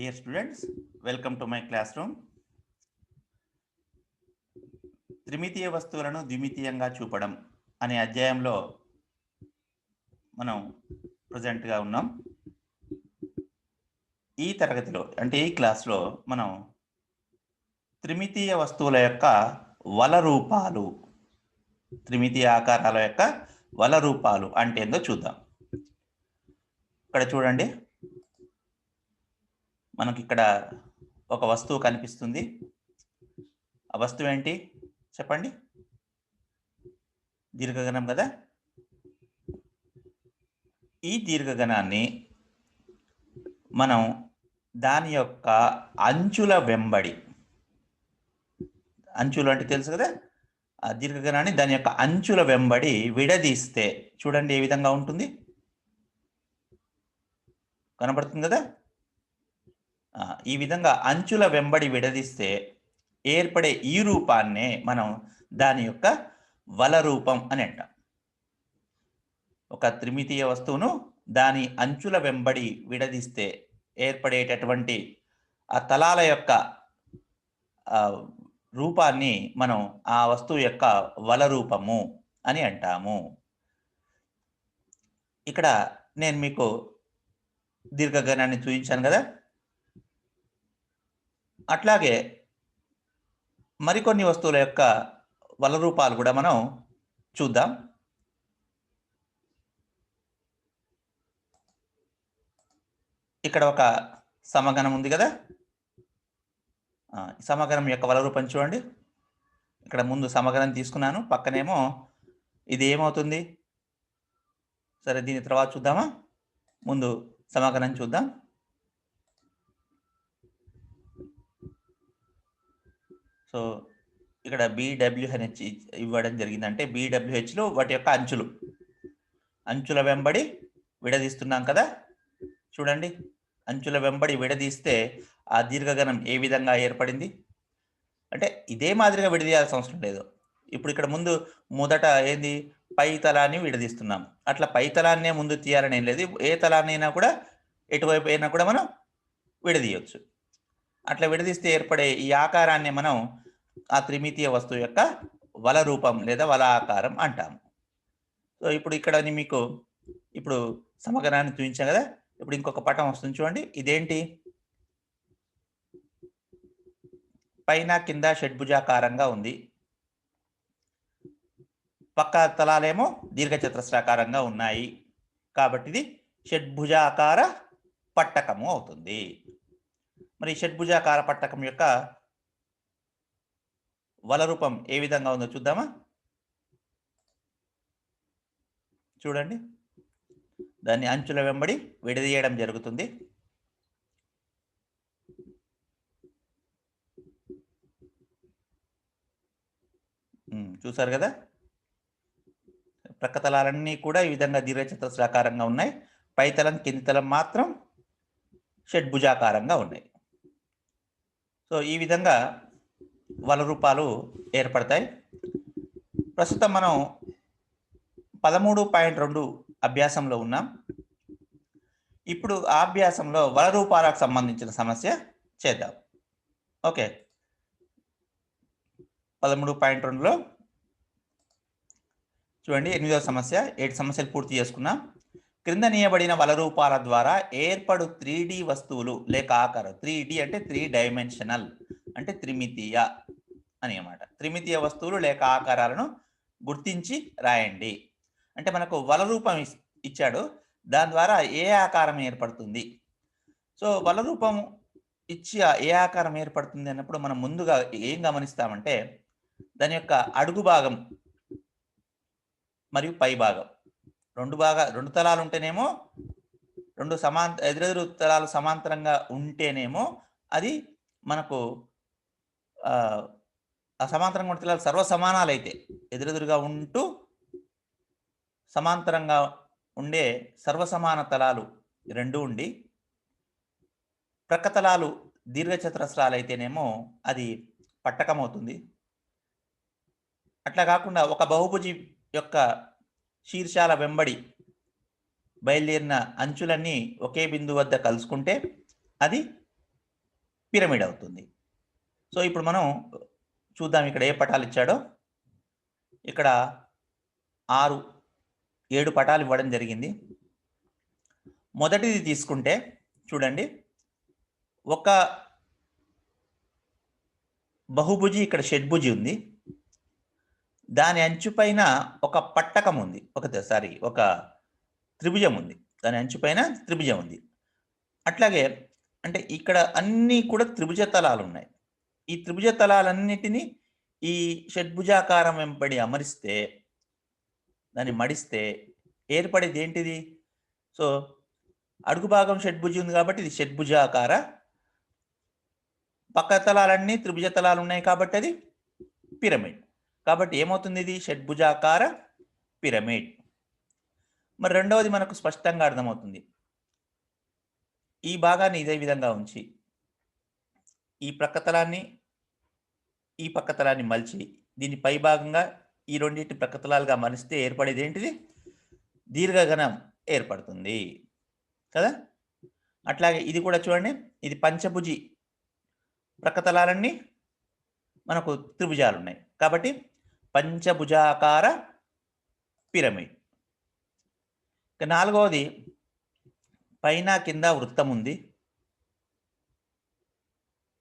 Dear students, welcome to my classroom. త్రిమితీయ వస్తువులను ద్విమితీయంగా చూపడం అనే అధ్యాయంలో మనం ప్రజెంట్గా ఉన్నాం. ఈ తరగతిలో అంటే ఈ క్లాస్లో మనం త్రిమితీయ వస్తువుల యొక్క వల రూపాలు త్రిమితీయ ఆకారాల యొక్క వల రూపాలు అంటే ఏందో చూద్దాం. ఇక్కడ చూడండి. మనకి ఇక్కడ ఒక వస్తువు కనిపిస్తుంది. ఆ వస్తువు ఏంటి? చెప్పండి. దీర్ఘగణం కదా? ఈ దీర్ఘగణాన్ని మనం దాని యొక్క అంచుల వెంబడి అంచులు అంటే తెలుసు కదా? ఆ దీర్ఘగణాన్ని దాని యొక్క అంచుల వెంబడి విడదీస్తే చూడండి ఏ విధంగా ఉంటుంది. కనబడుతుంది కదా? ఈ విధంగా అంచుల వెంబడి విడదీస్తే ఏర్పడే ఈ రూపాన్నే మనం దాని యొక్క వల రూపం అని అంటాం. ఒక త్రిమితీయ వస్తువును దాని అంచుల వెంబడి విడదీస్తే ఏర్పడేటటువంటి ఆ తలాల యొక్క రూపాన్ని మనం ఆ వస్తువు యొక్క వల రూపము అని అంటాము. ఇక్కడ నేను మీకు దీర్ఘగణాన్ని చూపించాను కదా. అట్లాగే మరికొన్ని వస్తువుల యొక్క వల రూపాలు కూడా మనం చూద్దాం. ఇక్కడ ఒక సమగణం ఉంది కదా? సమగణం యొక్క వల రూపం చూడండి. ఇక్కడ ముందు సమగణం తీసుకున్నాను. పక్కనేమో ఇది ఏమవుతుంది? సరే దీని తర్వాత చూద్దామా? ముందు సమగణం చూద్దాం. సో ఇక్కడ బీడబ్ల్యూహెచ్ ఇవ్వడం జరిగిందంటే బీడబ్ల్యూహెచ్లో వాటి యొక్క అంచులు. అంచుల వెంబడి విడదీస్తున్నాం కదా? చూడండి. అంచుల వెంబడి విడదీస్తే ఆ దీర్ఘగణం ఏ విధంగా ఏర్పడింది? అంటే ఇదే మాదిరిగా విడదీయాల్సిన అవసరం లేదు. ఇప్పుడు ఇక్కడ ముందు మొదట ఏంది? పై తలాన్ని విడదీస్తున్నాం. అట్లా పై తలాన్నే ముందు తీయాలని ఏం లేదు. ఏ తలాన్ని అయినా కూడా ఎటువైపు అయినా కూడా మనం విడదీయవచ్చు అట్లా విడదీస్తే ఏర్పడే ఈ ఆకారాన్ని మనం ఆ త్రిమితీయ వస్తువు యొక్క వల రూపం లేదా వల ఆకారం అంటాము. సో ఇప్పుడు ఇక్కడ మీకు ఇప్పుడు సమగ్రాన్ని చూపించాం కదా ఇప్పుడు ఇంకొక పటం వస్తుంది చూడండి. ఇదేంటి? పైన కింద షడ్భుజాకారంగా ఉంది. పక్క తలాలేమో దీర్ఘచతురస్రాకారంగా ఉన్నాయి. కాబట్టి ఇది షడ్భుజాకార పట్టకము అవుతుంది. మరి షడ్భుజాకార పట్టకం యొక్క వల రూపం ఏ విధంగా ఉందో చూద్దామా? చూడండి. దాన్ని అంచుల వెంబడి విడదీయడం జరుగుతుంది. చూసారు కదా? ప్రక్కతలాలన్నీ కూడా ఈ విధంగా దీర్ఘచతురస్రాకారంగా ఉన్నాయి. పైతలం కింది తలం మాత్రం షడ్భుజాకారంగా ఉన్నాయి. సో ఈ విధంగా వల రూపాలు ఏర్పడతాయి. ప్రస్తుతం మనం పదమూడు పాయింట్ రెండు అభ్యాసంలో ఉన్నాం. ఇప్పుడు ఆ అభ్యాసంలో వల రూపాలకు సంబంధించిన సమస్య చేద్దాం. ఓకే. పదమూడు పాయింట్ రెండులో చూడండి ఎనిమిదవ సమస్య ఏడు సమస్యలు పూర్తి చేసుకున్నాం. క్రింద నియబడిన వలరూపాల ద్వారా ఏర్పడు త్రీ వస్తువులు లేక ఆకారం. త్రీ అంటే త్రీ డైమెన్షనల్ అంటే త్రిమితీయ అని అనమాట. త్రిమితీయ వస్తువులు లేక ఆకారాలను గుర్తించి రాయండి. అంటే మనకు వల రూపం ఇచ్చాడు. దాని ద్వారా ఏ ఆకారం ఏర్పడుతుంది? సో వల రూపం ఇచ్చి ఆ ఏ ఆకారం ఏర్పడుతుంది అన్నప్పుడు మనం ముందుగా ఏం గమనిస్తామంటే దాని యొక్క అడుగు భాగం మరియు పై భాగం. రెండు బాగా రెండు తలాలు ఉంటేనేమో రెండు సమాంత ఎదురెదురు తలాలు సమాంతరంగా ఉంటేనేమో అది మనకు ఆ, సమాంతరంగా ఉండే తలాలు సర్వ సమానాలు అయితే ఎదురెదురుగా ఉంటూ సమాంతరంగా ఉండే సర్వసమాన తలాలు రెండు ఉండి ప్రక్క తలాలు దీర్ఘచతురస్రాలు అయితేనేమో అది పట్టకం అవుతుంది అట్లా కాకుండా ఒక బహుభుజి యొక్క శీర్షాల వెంబడి బయలుదేరిన అంచులన్నీ ఒకే బిందు వద్ద కలుసుకుంటే అది పిరమిడ్ అవుతుంది. సో ఇప్పుడు మనం చూద్దాం ఇక్కడ ఏ పటాలు ఇచ్చాడో. ఇక్కడ ఆరు ఏడు పటాలు ఇవ్వడం జరిగింది. మొదటిది తీసుకుంటే చూడండి ఒక బహుభుజి ఇక్కడ షడ్భుజి ఉంది. దాని అంచుపైన ఒక పట్టకం ఉంది. ఒక సారీ ఒక త్రిభుజం ఉంది. దాని అంచుపైన త్రిభుజం ఉంది. అట్లాగే అంటే ఇక్కడ అన్నీ కూడా త్రిభుజ తలాలు ఉన్నాయి. ఈ త్రిభుజ తలాలన్నిటినీ ఈ షడ్భుజాకారం వెంబడి అమరిస్తే దాన్ని మడిస్తే ఏర్పడేది ఏంటిది? సో అడుగు భాగం షడ్భుజి ఉంది కాబట్టి ఇది షడ్భుజాకార. పక్క తలాలన్నీ త్రిభుజ తలాలు ఉన్నాయి కాబట్టి అది పిరమిడ్. కాబట్టి ఏమవుతుంది ఇది? షడ్భుజాకార పిరమిడ్. మరి రెండవది మనకు స్పష్టంగా అర్థమవుతుంది. ఈ భాగాన్ని ఇదే విధంగా ఉంచి ఈ ప్రక్కతలాన్ని ఈ పక్కతలాన్ని మలిచి దీని పై భాగంగా ఈ రెండింటి ప్రక్కతలాలుగా మలిస్తే ఏర్పడేది ఏంటిది? దీర్ఘగణం ఏర్పడుతుంది. కదా? అట్లాగే ఇది కూడా చూడండి ఇది పంచభుజి ప్రక్కతలాలన్నీ మనకు త్రిభుజాలు ఉన్నాయి కాబట్టి పంచభుజాకార పిరమిడ్. ఇక నాలుగవది పైన కింద వృత్తం ఉంది.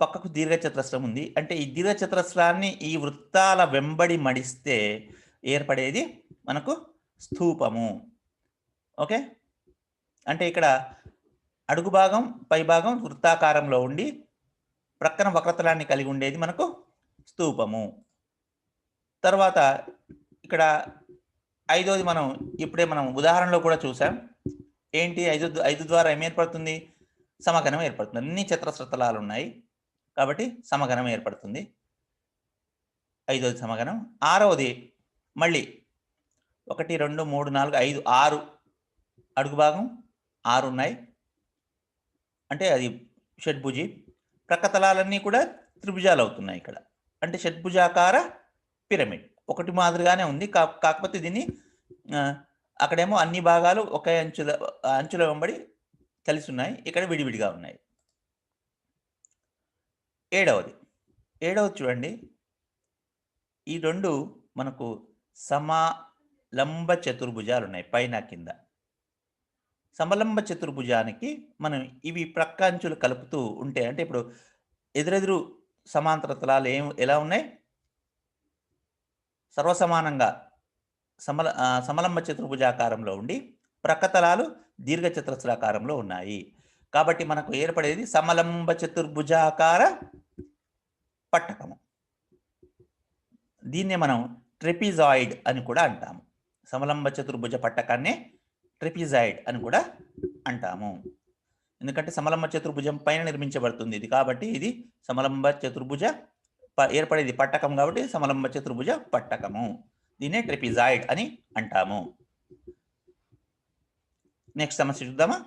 పక్కకు దీర్ఘచతురస్రం ఉంది. అంటే ఈ దీర్ఘచతురస్రాన్ని ఈ వృత్తాల వెంబడి మడిస్తే ఏర్పడేది మనకు స్థూపము. ఓకే? అంటే ఇక్కడ అడుగు భాగం పై భాగం వృత్తాకారంలో ఉండి ప్రక్కన వక్రతలాన్ని కలిగి ఉండేది మనకు స్థూపము. తర్వాత ఇక్కడ ఐదోది మనం ఇప్పుడే మనం ఉదాహరణలో కూడా చూసాం. ఏంటి? ఐదు ఐదు ద్వారా ఏం ఏర్పడుతుంది? సమగనం ఏర్పడుతుంది. అన్ని చతురస్రతలాలు ఉన్నాయి కాబట్టి సమగనం ఏర్పడుతుంది. ఐదోది సమగనం ఆరవది మళ్ళీ ఒకటి రెండు మూడు నాలుగు ఐదు ఆరు అడుగు భాగం ఆరు ఉన్నాయి. అంటే అది షడ్భుజి. ప్రక్కతలాలన్నీ కూడా త్రిభుజాలు అవుతున్నాయి ఇక్కడ. అంటే షడ్భుజాకార పిరమిడ్. ఒకటి మాదిరిగానే ఉంది. కా కాకపోతే దీన్ని అక్కడేమో అన్ని భాగాలు ఒకే అంచుల అంచుల వెంబడి కలిసి ఉన్నాయి ఇక్కడ విడివిడిగా ఉన్నాయి. ఏడవది. ఏడవది చూడండి. ఈ రెండు మనకు సమా లంబ చతుర్భుజాలు ఉన్నాయి పైన కింద. సమలంబ చతుర్భుజానికి మనం ఇవి ప్రక్క అంచులు కలుపుతూ ఉంటే అంటే ఇప్పుడు ఎదురెదురు సమాంతర తలాలు ఏం ఎలా ఉన్నాయి? సర్వసమానంగా సమల ఆ, సమలంబ చతుర్భుజాకారంలో ఉండి ప్రక్క తలాలు దీర్ఘ చతురస్రాకారంలో ఉన్నాయి. కాబట్టి మనకు ఏర్పడేది సమలంబ చతుర్భుజాకార పట్టకము. దీన్నే మనం ట్రెపిజాయిడ్ అని కూడా అంటాము. సమలంబ చతుర్భుజ పట్టకాన్నే ట్రెపిజాయిడ్ అని కూడా అంటాము. ఎందుకంటే సమలంబ చతుర్భుజం పైన నిర్మించబడుతుంది ఇది కాబట్టి ఇది సమలంబ చతుర్భుజ ఏర్పడేది పట్టకం కాబట్టి సమలంబ చతుర్భుజ పట్టకము. దీన్నే ట్రెపిజాయిడ్ అని అంటాము. నెక్స్ట్ సమస్య చూద్దామా?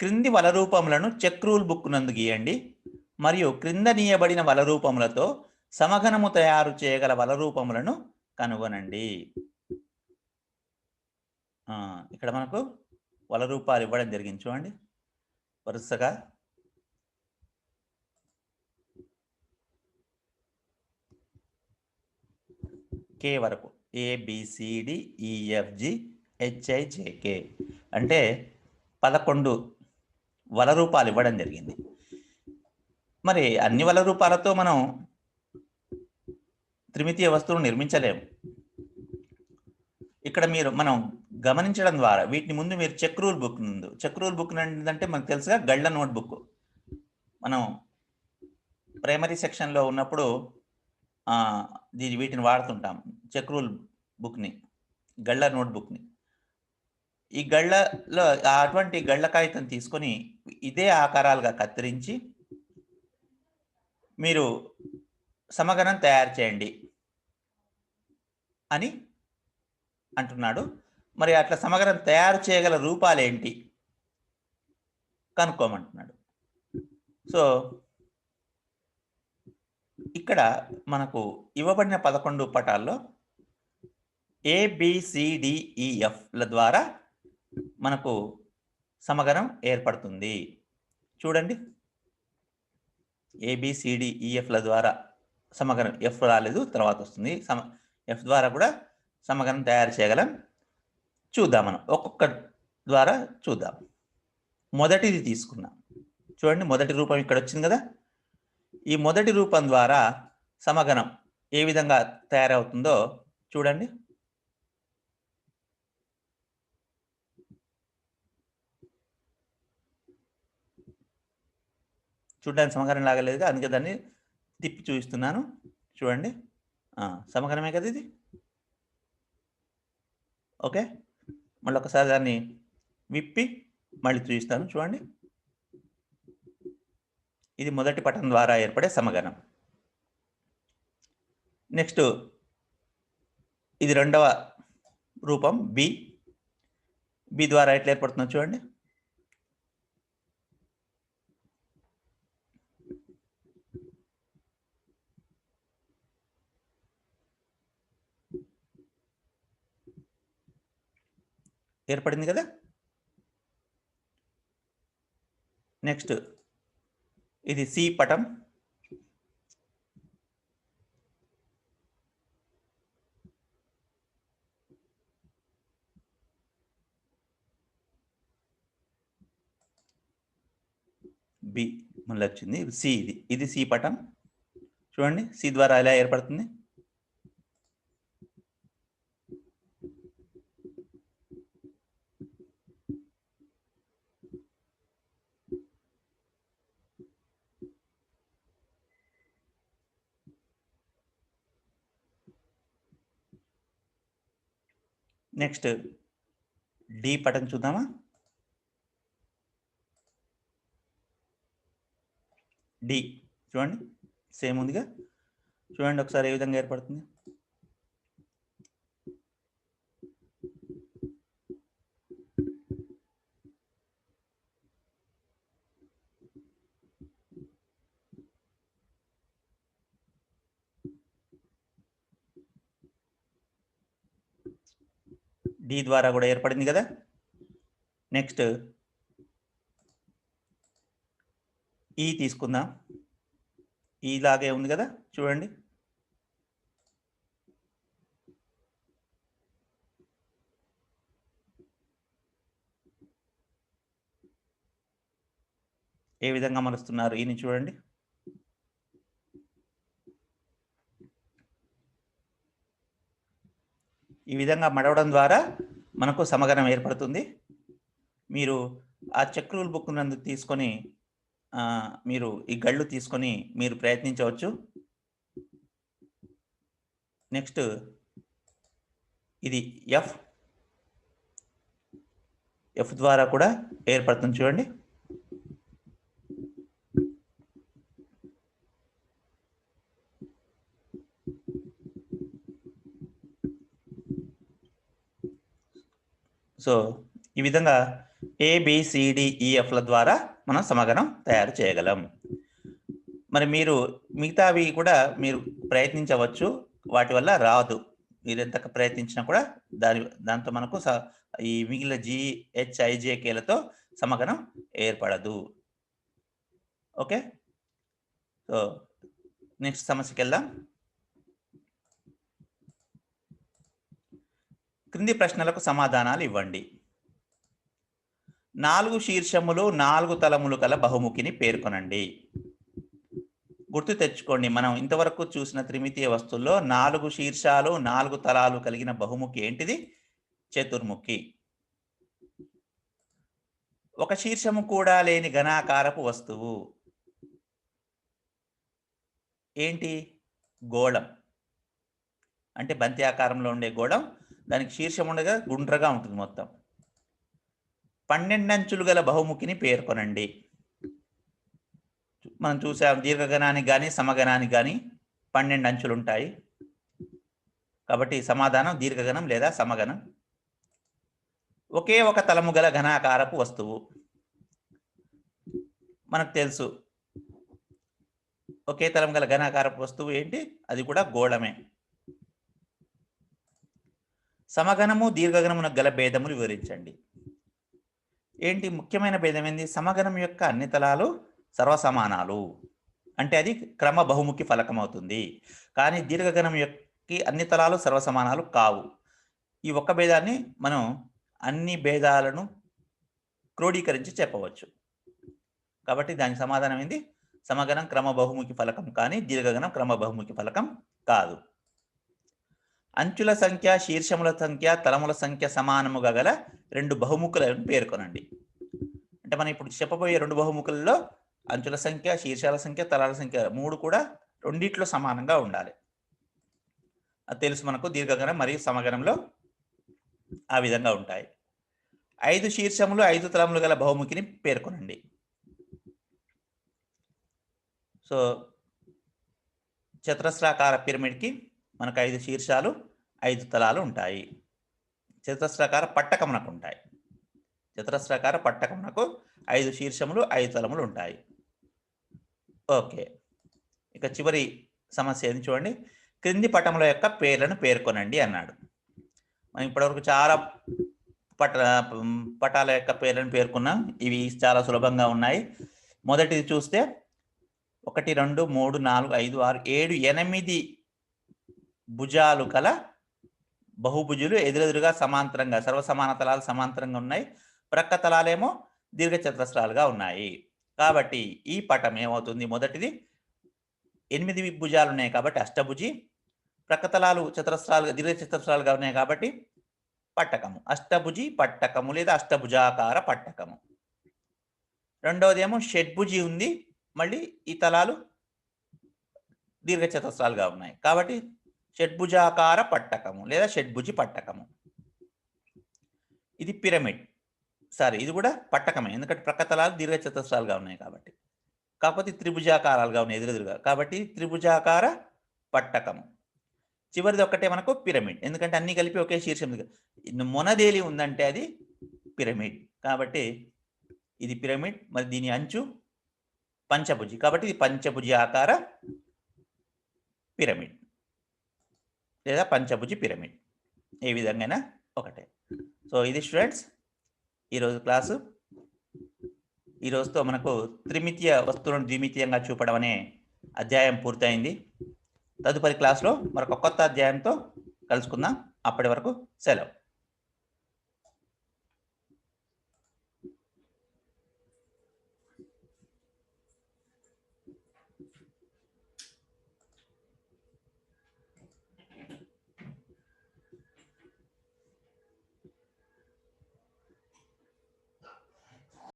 క్రింది వల రూపములను చెక్ రూల్ బుక్ నందు గీయండి. మరియు క్రింద నీయబడిన వల రూపములతో సమఘనము తయారు చేయగల వల రూపములను కనుగొనండి ఇక్కడ మనకు వల రూపాలు ఇవ్వడం జరిగింది చూడండి. వరుసగా కే వరకు. ఏబిసిడి ఈఎఫ్జి హెచ్ఐజేకే అంటే పదకొండు వల రూపాలు ఇవ్వడం జరిగింది. మరి అన్ని వల రూపాలతో మనం త్రిమితీయ వస్తువులు నిర్మించలేము. ఇక్కడ మీరు మనం గమనించడం ద్వారా వీటిని ముందు మీరు చెక్ రూల్ బుక్ ముందు చెక్ రూల్ బుక్ అంటే మనకు తెలుసుగా గళ్ళ నోట్ బుక్ మనం ప్రైమరీ సెక్షన్లో ఉన్నప్పుడు దీని వీటిని వాడుతుంటాం. చెక్ రూల్ బుక్ని గళ్ళ నోట్ బుక్ని ఈ గళ్ళలో అటువంటి గళ్ళ కాగితం తీసుకొని ఇదే ఆకారాలుగా కత్తిరించి మీరు సమగనం తయారు చేయండి అని అంటున్నాడు. మరి అట్లా సమగ్రం తయారు చేయగల రూపాలు ఏంటి కనుక్కోమంటున్నాడు. సో ఇక్కడ మనకు ఇవ్వబడిన పదకొండు పటాల్లో ఏబిసిడిఈఎఫ్ల e, ద్వారా మనకు సమగణం ఏర్పడుతుంది. చూడండి. ఏబిసిడిఈఎఫ్ల e, ద్వారా సమగరం ఎఫ్ రాలేదు తర్వాత వస్తుంది. సమ ఎఫ్ ద్వారా కూడా సమగణం తయారు చేయగలం. చూద్దాం మనం. ఒక్కొక్క ద్వారా చూద్దాం. మొదటిది తీసుకున్నాం. చూడండి మొదటి రూపం ఇక్కడ వచ్చింది కదా. ఈ మొదటి రూపం ద్వారా సమగణం ఏ విధంగా తయారవుతుందో చూడండి. చూడడానికి సమగణం లాగలేదు అందుకే దాన్ని తిప్పి చూపిస్తున్నాను. చూడండి. ఆ, కదా ఇది? ఓకే. మళ్ళీ ఒకసారి దాన్ని విప్పి మళ్ళీ చూపిస్తాను. చూడండి. ఇది మొదటి పటం ద్వారా ఏర్పడే సమగనం నెక్స్ట్ ఇది రెండవ రూపం బి. బి ద్వారా ఎట్లా ఏర్పడుతుందో చూడండి. ఏర్పడింది కదా? నెక్స్ట్ ఇది సి పటం. బి. మళ్ళీ వచ్చింది సి ఇది. ఇది సి పటం. చూడండి. సి ద్వారా ఎలా ఏర్పడుతుంది? నెక్స్ట్ డి పటం చూద్దామా? డి. చూడండి సేమ్ ఉందిగా. చూడండి ఒకసారి ఏ విధంగా ఏర్పడుతుంది. డి ద్వారా కూడా ఏర్పడింది కదా. నెక్స్ట్ ఈ e తీసుకుందాం. ఈ లాగే ఉంది కదా చూడండి. ఏ విధంగా మలుస్తున్నారు ఈని e చూడండి. ఈ విధంగా మడవడం ద్వారా మనకు సమగనం ఏర్పడుతుంది. మీరు ఆ చెక్ రూల్ బుక్ నందు తీసుకొని మీరు ఈ గళ్ళు తీసుకొని మీరు ప్రయత్నించవచ్చు. నెక్స్ట్ ఇది ఎఫ్. ఎఫ్ ద్వారా కూడా ఏర్పడుతుంది చూడండి. సో ఈ విధంగా ఏబిసిడిఈఎఫ్ల e, ద్వారా మనం సమగ్రం తయారు చేయగలం. మరి మీరు మిగతావి కూడా మీరు ప్రయత్నించవచ్చు. వాటి వల్ల రాదు. మీరు ఎంత ప్రయత్నించినా కూడా దాని దాంతో మనకు స- ఈ మిగిలిన జిహెచ్ఐజేకేలతో సమగనం ఏర్పడదు. ఓకే? సో నెక్స్ట్ సమస్యకి వెళ్దాం క్రింది ప్రశ్నలకు సమాధానాలు ఇవ్వండి. నాలుగు శీర్షములు నాలుగు తలములు కల బహుముఖిని పేర్కొనండి. గుర్తు తెచ్చుకోండి మనం ఇంతవరకు చూసిన త్రిమితీయ వస్తువుల్లో నాలుగు శీర్షాలు నాలుగు తలాలు కలిగిన బహుముఖి ఏంటిది? చతుర్ముఖి. ఒక శీర్షము కూడా లేని ఘనాకారపు వస్తువు. ఏంటి? గోళం. అంటే బంతి ఆకారంలో ఉండే గోళం దానికి శీర్షం ఉండగా గుండ్రగా ఉంటుంది మొత్తం. పన్నెండంచులు గల బహుముఖిని పేర్కొనండి. మనం చూసాం దీర్ఘగణానికి కానీ సమగణానికి కానీ పన్నెండు అంచులు ఉంటాయి. కాబట్టి సమాధానం దీర్ఘగణం లేదా సమగణం. ఒకే ఒక తలము గల ఘనాకారపు వస్తువు. మనకు తెలుసు. ఒకే తలం గల ఘనాకారపు వస్తువు ఏంటి? అది కూడా గోళమే. సమగణము దీర్ఘగణమున గల భేదములు వివరించండి. ఏంటి ముఖ్యమైన భేదం ఏంది సమగణం యొక్క అన్ని తలాలు సర్వసమానాలు. అంటే అది క్రమ బహుముఖి ఫలకం అవుతుంది కానీ దీర్ఘగణం యొక్క అన్ని తలాలు సర్వసమానాలు కావు. ఈ ఒక్క భేదాన్ని మనం అన్ని భేదాలను క్రోడీకరించి చెప్పవచ్చు. కాబట్టి దానికి సమాధానం ఏంది సమగణం క్రమ బహుముఖి ఫలకం కానీ దీర్ఘగణం క్రమ బహుముఖి ఫలకం కాదు. అంచుల సంఖ్య శీర్షముల సంఖ్య తలముల సంఖ్య సమానముగా గల రెండు బహుముఖులను పేర్కొనండి. అంటే మనం ఇప్పుడు చెప్పబోయే రెండు బహుముఖులలో అంచుల సంఖ్య శీర్షాల సంఖ్య తలాల సంఖ్య మూడు కూడా రెండిట్లో సమానంగా ఉండాలి. అది తెలుసు మనకు దీర్ఘగణం మరియు సమగణంలో ఆ విధంగా ఉంటాయి. ఐదు శీర్షములు ఐదు తలములు గల బహుముఖిని పేర్కొనండి. సో చతురస్రాకార పిరమిడ్కి మనకు ఐదు శీర్షాలు ఐదు తలాలు ఉంటాయి. చతురస్రాకార పట్టకమునకు ఉంటాయి. చతురస్రాకార పట్టకమునకు ఐదు శీర్షములు ఐదు తలములు ఉంటాయి. ఓకే. ఇక చివరి సమస్య ఏది చూడండి. క్రింది పటముల యొక్క పేర్లను పేర్కొనండి అన్నాడు. మనం ఇప్పటివరకు చాలా పట పటాల యొక్క పేర్లను పేర్కొన్నాం. ఇవి చాలా సులభంగా ఉన్నాయి. మొదటిది చూస్తే ఒకటి రెండు మూడు నాలుగు ఐదు ఆరు ఏడు ఎనిమిది భుజాలు కల బహుభుజులు ఎదురెదురుగా సమాంతరంగా సర్వసమాన తలాలు సమాంతరంగా ఉన్నాయి. ప్రక్క తలాలేమో దీర్ఘచతురస్రాలుగా ఉన్నాయి. కాబట్టి ఈ పటం ఏమవుతుంది? మొదటిది ఎనిమిది భుజాలు ఉన్నాయి కాబట్టి అష్టభుజి ప్రక్క తలాలు చతురస్రాలుగా దీర్ఘచతురస్రాలుగా ఉన్నాయి కాబట్టి పట్టకము. అష్టభుజి పట్టకము లేదా అష్టభుజాకార పట్టకము. రెండవది ఏమో షడ్భుజి ఉంది. మళ్ళీ ఈ తలాలు దీర్ఘచతురస్రాలుగా ఉన్నాయి. కాబట్టి షడ్భుజాకార పట్టకము లేదా షడ్భుజి పట్టకము. ఇది పిరమిడ్. సారీ ఇది కూడా పట్టకమే. ఎందుకంటే ప్రక్క తలాలు ఉన్నాయి కాబట్టి. కాకపోతే త్రిభుజాకారాలుగా ఉన్నాయి ఎదురెదురుగా. కాబట్టి త్రిభుజాకార పట్టకము. చివరిది ఒక్కటే మనకు పిరమిడ్. ఎందుకంటే అన్ని కలిపి ఒకే శీర్షం. మొనదేలి ఉందంటే అది పిరమిడ్. కాబట్టి ఇది పిరమిడ్ మరి దీని అంచు పంచభుజి. కాబట్టి ఇది పంచభుజి ఆకార పిరమిడ్. లేదా పంచభుజి పిరమిడ్. ఏ విధంగా ఒకటే. సో ఇది స్టూడెంట్స్ ఈరోజు క్లాసు. ఈ రోజుతో మనకు త్రిమితీయ వస్తువులను ద్విమితీయంగా చూపడం అనే అధ్యాయం పూర్తయింది. తదుపరి క్లాస్లో మరొక కొత్త అధ్యాయంతో కలుసుకుందాం. అప్పటి వరకు సెలవు.